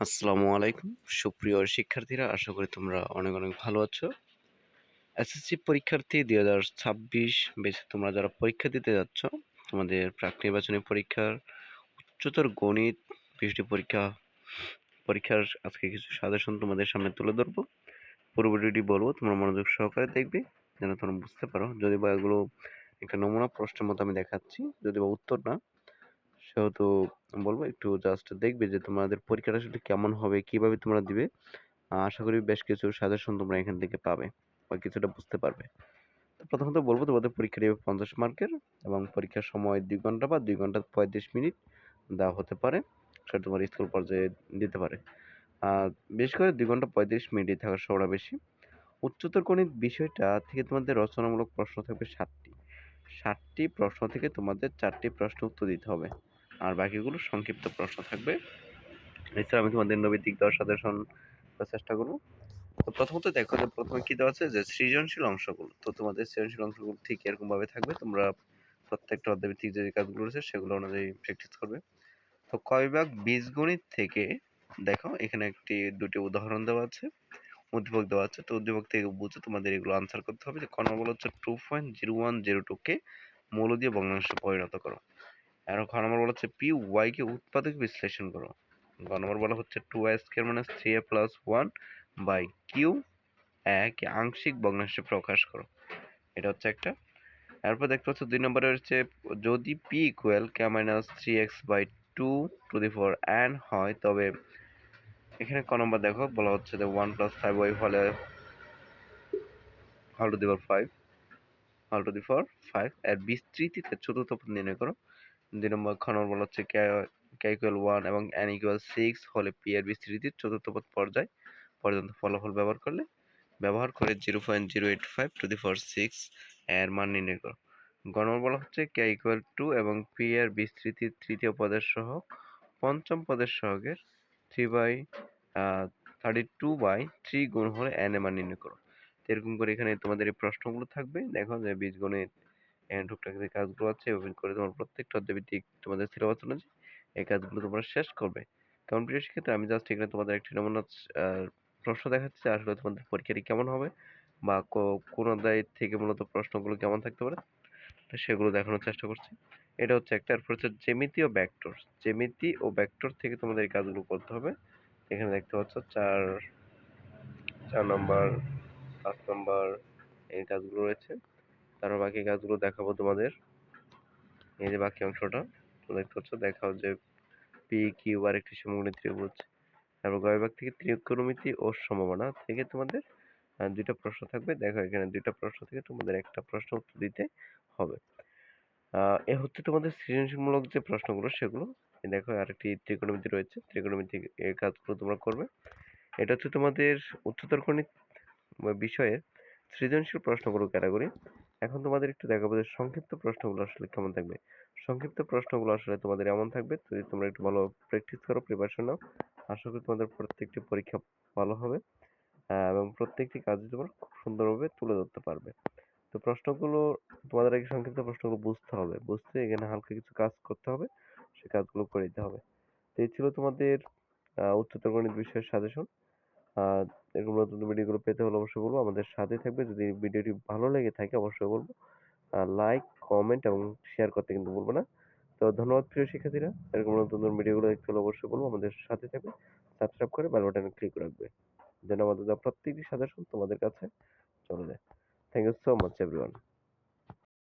আসসালামু আলাইকুম। সুপ্রিয় শিক্ষার্থীরা, আশা করি তোমরা অনেক অনেক ভালো আছো। এসএসসি পরীক্ষার্থী দুই হাজার ছাব্বিশ বেছে তোমরা যারা পরীক্ষা দিতে যাচ্ছ, তোমাদের প্রাক নির্বাচনী পরীক্ষার উচ্চতর গণিত পিএইচডি পরীক্ষা, পরীক্ষার আজকে কিছু সাজেশন তোমাদের সামনে তুলে ধরবো। পূর্বটি বলব, তোমরা মনোযোগ সহকারে দেখবে, যেন তোমরা বুঝতে পারো। যদি বা এগুলো একটা নমুনা প্রশ্নের মতো আমি দেখাচ্ছি, যদি বা উত্তর না সেহেতু বলব, একটু জাস্ট দেখবে যে তোমাদের পরীক্ষাটা আসলে কেমন হবে, কীভাবে তোমরা দিবে। আশা করি বেশ কিছু সাজেশন তোমরা এখান থেকে পাবে বা কিছুটা বুঝতে পারবে। প্রথমত বলব তোমাদের পরীক্ষা দেবে পঞ্চাশ মার্কের এবং পরীক্ষার সময় দুই ঘণ্টা বা দুই ঘণ্টা পঁয়ত্রিশ মিনিট দেওয়া হতে পারে, সেটা তোমার স্কুল পর্যায়ে দিতে পারে। বিশেষ করে দুই ঘণ্টা পঁয়ত্রিশ মিনিটই থাকার সম্ভাবনা বেশি। উচ্চতর গণিত বিষয়টা থেকে তোমাদের রচনামূলক প্রশ্ন থাকবে সাতটি। সাতটি প্রশ্ন থেকে তোমাদের চারটি প্রশ্ন উত্তর দিতে হবে। আর বাকিগুলো সংক্ষিপ্ত প্রশ্ন থাকবে। এছাড়া আমি তোমাদের নৈতিক দেওয়ার সাজেশন চেষ্টা করব। তো প্রথমত দেখো যে প্রথমে কি দেওয়া আছে? যে সৃজনশীল অংশগুলো। তো তোমাদের সৃজনশীল অংশগুলো ঠিক এরকম ভাবে থাকবে। তোমরা প্রত্যেকটা অধ্যায়ভিত্তিক যে কাজগুলো রয়েছে সেগুলো অনুযায়ী প্র্যাকটিস করবে। তো কয় ভাগ বীজগণিত থেকে দেখো, এখানে একটি, দুটি উদাহরণ দেওয়া আছে উদ্দীপক দেওয়া আছে। তো উদ্দীপক থেকে বুঝে তোমাদের এগুলো আনসার করতে হবে যে ক নম্বর হচ্ছে two point zero one zero টুকে মৌল দিয়ে ভগ্নাংশে পরিণত করো। আর খ নম্বর বলা হচ্ছে পি ওয়াই কে উৎপাদক বিশ্লেষণ করো। গ নম্বর বলা হচ্ছে two A square minus three A plus one by Q এক আংশিক ভগ্নাংশে প্রকাশ করো। এটা হচ্ছে একটা। এরপর দেখতে পাচ্ছ দুই নম্বরে হচ্ছে যদি P equal K minus three X by two to the four N হয়, তবে এখানে ক নম্বর দেখো, বলা হচ্ছে যে ওয়ান প্লাস ফাইভ ওয়াই হলে হল টু দি ফোর ফাইভ হল টু দি ফোর ফাইভ এর বিস্তৃতিতে চতুর্থ পদ নির্ণয় করো। দুই নম্বর খ নম্বর বলা হচ্ছে কে ইকুয়াল ওয়ান এবং এন ইকুয়াল সিক্স হলে পি এর বিস্তৃতির চতুর্থ পদ পর্যায় পর্যন্ত ফলাফল ব্যবহার করলে ব্যবহার করে zero point zero eight five to the four six এর মান নির্ণয় করো। গ নম্বর বলা হচ্ছে কে ইকুয়াল টু এবং পি এর বিস্তৃতির তৃতীয় পদের সহ পঞ্চম পদের সহগের three by thirty two by three গুণ হলে এন এর মান নির্ণয় করো। এরকম করে এখানে তোমাদের এই প্রশ্নগুলো থাকবে। দেখো যে বীজগণিত টুকটাক যে কাজগুলো আছে ওই করে তোমার প্রত্যেকটা অধ্যায়ভিত্তিক তোমাদের সিলেবাস অনুযায়ী এই কাজগুলো তোমরা শেষ করবে। কারণ প্রিয় শিক্ষার্থী, আমি জাস্ট এখানে তোমাদের একটি নমুনা প্রশ্ন দেখাচ্ছি আসলে তোমাদের পরীক্ষাটি কেমন হবে বা কোন অধ্যায় থেকে মূলত প্রশ্নগুলো কেমন থাকতে পারে সেগুলো দেখানোর চেষ্টা করছি। এটা হচ্ছে একটা, এরপর হচ্ছে জ্যামিতি ও ভেক্টর জ্যামিতি ও ভেক্টর থেকে তোমাদের এই কাজগুলো করতে হবে। এখানে দেখতে পাচ্ছ চার চার নম্বর পাঁচ নম্বর এই কাজগুলো রয়েছে। তারপর বাকি কাজগুলো দেখাবো তোমাদের। এই যে বাকি অংশটা দেখতে পাচ্ছ, দেখাও যে পি কিউ আর একটি সমগ্র ত্রিভুজ। তারপর গয়বাগ থেকে ত্রিকোণমিতি ও সম্ভাবনা থেকে তোমাদের দুইটা প্রশ্ন থাকবে। দেখো এখানে দুইটা প্রশ্ন থেকে তোমাদের একটা প্রশ্ন উত্তর দিতে হবে। এ হচ্ছে তোমাদের সৃজনশীলমূলক যে প্রশ্নগুলো, সেগুলো। দেখো আরেকটি ত্রিকোণমিতি রয়েছে। ত্রিকোণমিতি এই কাজগুলো তোমরা করবে। এটা হচ্ছে তোমাদের উচ্চতর গণিত বিষয়ে সৃজনশীল প্রশ্নগুলো ক্যাটাগরি এখন তোমাদের একটু দেখাবো যে সংক্ষিপ্ত প্রশ্নগুলো আসলে কেমন থাকবে। সংক্ষিপ্ত প্রশ্নগুলো আসলে তোমাদের এমন থাকবে, যদি তোমরা একটু ভালো প্র্যাকটিস করো প্রিপারেশন নাও, আশা করি তোমাদের প্রত্যেকটি পরীক্ষা ভালো হবে এবং প্রত্যেকটি কাজই তোমরা খুব সুন্দরভাবে তুলে ধরতে পারবে। তো প্রশ্নগুলো, তোমাদের আগে সংক্ষিপ্ত প্রশ্নগুলো বুঝতে হবে, বুঝতে এখানে হালকা কিছু কাজ করতে হবে, সে কাজগুলো করে দিতে হবে। তো এই ছিল তোমাদের উচ্চতর গণিত বিষয়ের সাজেশন এরকম নতুন ভিডিওগুলো পেতে হলে অবশ্যই বলব। আমাদের সাথে থাকবে। যদি ভিডিওটি ভালো লেগে থাকে অবশ্যই বলব। লাইক কমেন্ট এবং শেয়ার করতে কিন্তু বলব না। তো ধন্যবাদ প্রিয় শিক্ষার্থীরা। এরকম নতুন নতুন ভিডিওগুলো দেখতে হলে অবশ্যই বলব। আমাদের সাথে থাকবে। সাবস্ক্রাইব করে বেল বাটনে ক্লিক রাখবে। যেন আমাদের প্রত্যেকটি সাজেশন তোমাদের কাছে চলে যায়। Thank you so much everyone